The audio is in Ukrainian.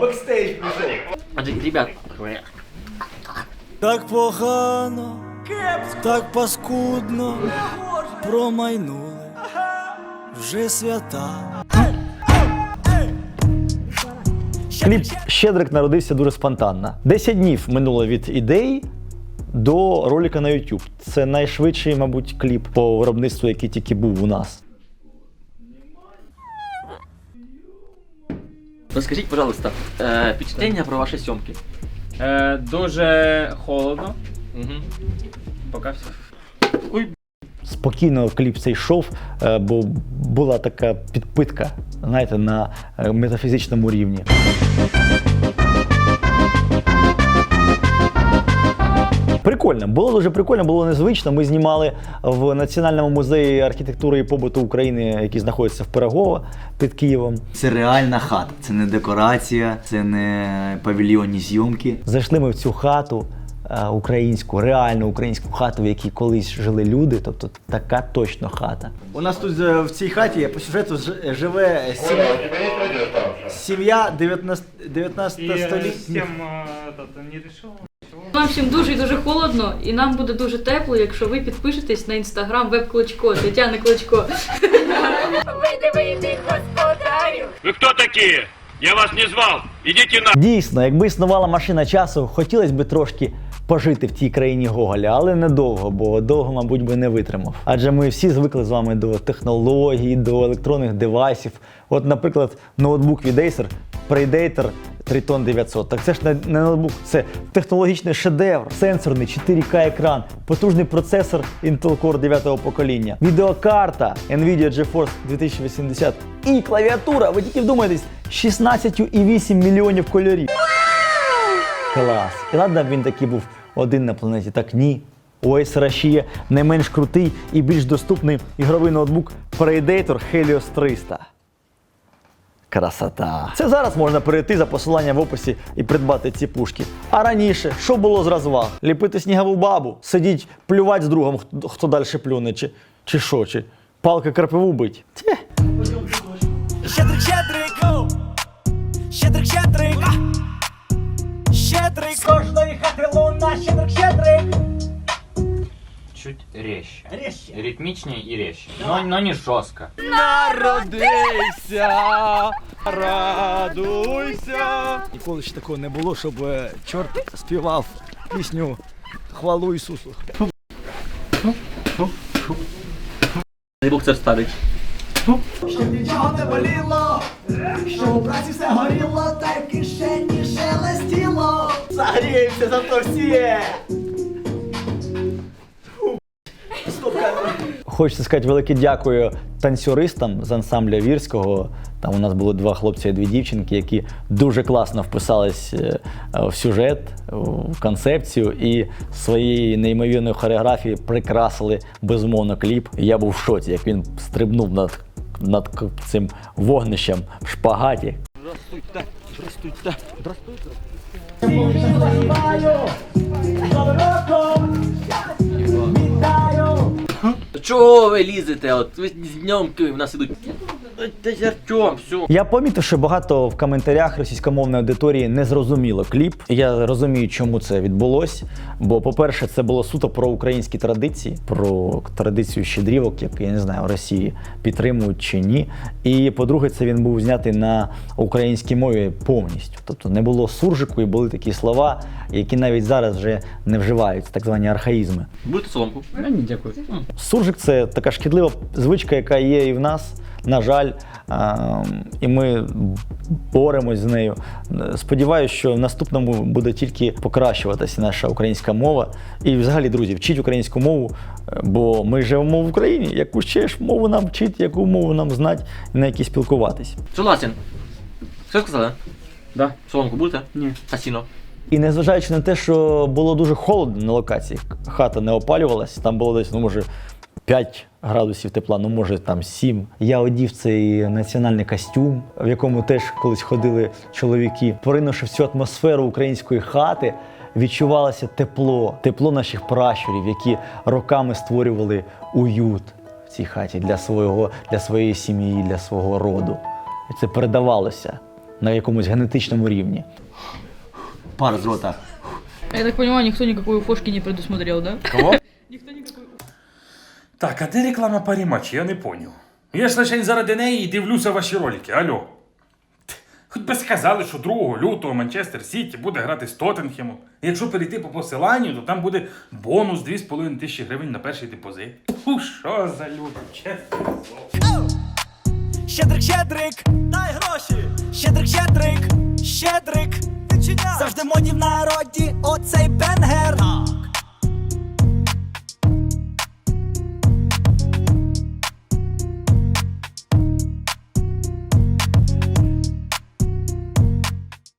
бекстейдж прийшов. Ребят, Так погано, так паскудно промайнули вже свята. Кліп Щедрик народився дуже спонтанно. 10 днів минуло від ідеї до ролика на YouTube. Це найшвидший, мабуть, кліп по виробництву, який тільки був у нас. Розкажіть, пожалуйста, е, впечатлення про ваші сьомки. Е, дуже холодно. Поки все. Спокійно кліп цей йшов, е, бо була така підпитка, знаєте, на е, метафізичному рівні. Прикольно, було дуже прикольно, було незвично. Ми знімали в Національному музеї архітектури і побуту України, який знаходиться в Пирогово під Києвом. Це реальна хата, це не декорація, це не павільйонні зйомки. Зайшли ми в цю хату е, українську, реальну українську хату, в якій колись жили люди. Тобто така точно хата. У нас тут е, в цій хаті по сюжету ж- живе сім'я, сім'я 19, 19 століття. Нам всім дуже і дуже холодно, і нам буде дуже тепло, якщо ви підпишетесь на інстаграм веб Кличко, Тетяни Кличко. Вы кто такие? Я вас не звал. Идите на... Дійсно, якби існувала машина часу, хотілося б трошки пожити в тій країні Гоголя, але недовго, бо довго, мабуть, би не витримав. Адже ми всі звикли з вами до технологій, до електронних девайсів. От, наприклад, ноутбук від Acer Predator Triton 900. Так це ж не, не ноутбук, це технологічний шедевр, сенсорний 4К екран, потужний процесор Intel Core 9 покоління, відеокарта Nvidia GeForce 2080 і клавіатура, ви тільки вдумайтесь, 16,8 мільйонів кольорів. Клас. І ладно, він такий був один на планеті, так ні. Acer ще не менш крутий і більш доступний ігровий ноутбук Predator Helios 300. Красота. Це зараз можна перейти за посиланням в описі і придбати ці пушки. А раніше, що було з розваг? Ліпити снігову бабу, сидіть, плювати з другом, хто, хто далі плюне, чи, чи що, чи палка крапиву бить. Щедрик, щедрик, оу! щедрик, щедрик, а! щедрик, з кожної хати луна, щедрик, щедрик. Чуть резче. Резче. Ритмичнее и резче. Но, но не жестко. Ніколи ще такого не було, щоб е, чорт співав пісню хвалу Ісусу. Дай Бог це вставить. Щоб нічого не боліло, щоб у праці все горіло, та й в кишені шелестіло. Загріємося за то всі! Хочеться сказати велике дякую танцюристам з ансамбля Вірського. Там у нас було два хлопці і дві дівчинки, які дуже класно вписались е, в сюжет, в концепцію і своєю неймовірною хореографією прикрасили безумовно кліп. Я був в шоці, як він стрибнув над, над цим вогнищем в шпагаті. Чого ви лізете? От ви з днем в нас ідуть. Та Артем, все. Я помітив, що багато в коментарях російськомовної аудиторії не зрозуміло кліп. Я розумію, чому це відбулось. Бо, по-перше, це було суто про українські традиції, про традицію щедрівок, як я не знаю, в Росії підтримують чи ні. І по-друге, це він був знятий на українській мові повністю. Тобто не було суржику і були такі слова, які навіть зараз вже не вживаються, так звані архаїзми. Будете соломку? Ні, дякую. Суржик це така шкідлива звичка, яка є і в нас, на жаль, і ми боремось з нею. Сподіваюся, що в наступному буде тільки покращуватися наша українська мова. І взагалі, друзі, вчіть українську мову, бо ми живемо в Україні. Яку ще ж мову нам вчити, яку мову нам знати, на якій спілкуватись. Согласен. Що сказали? Да. Соломку будете? Ні. А сіно? І незважаючи на те, що було дуже холодно на локації, хата не опалювалась, там було десь, ну може, 5 градусів тепла, ну може там 7. Я одів цей національний костюм, в якому теж колись ходили чоловіки. Поринувши в цю атмосферу української хати, відчувалося тепло, тепло наших пращурів, які роками створювали уют в цій хаті для свого, для своєї сім'ї, для свого роду. І це передавалося на якомусь генетичному рівні. Пар з рота. Я так понимаю, никто никакой фошки не предусмотрел, да? Кого? Так, а де реклама паріматчі? Я не поняв. Я ж лише заради неї і дивлюся ваші ролики. Алло. Хоч би сказали, що 2 лютого Манчестер Сіті буде грати з Тоттенхемом. Якщо перейти по посиланню, то там буде бонус 2,5 тисячі гривень на перший депозит. Фу, що за люди, чесно. Щедрик, щедрик, дай гроші. Щедрик, щедрик, щедрик. Завжди моді в народі, оцей бе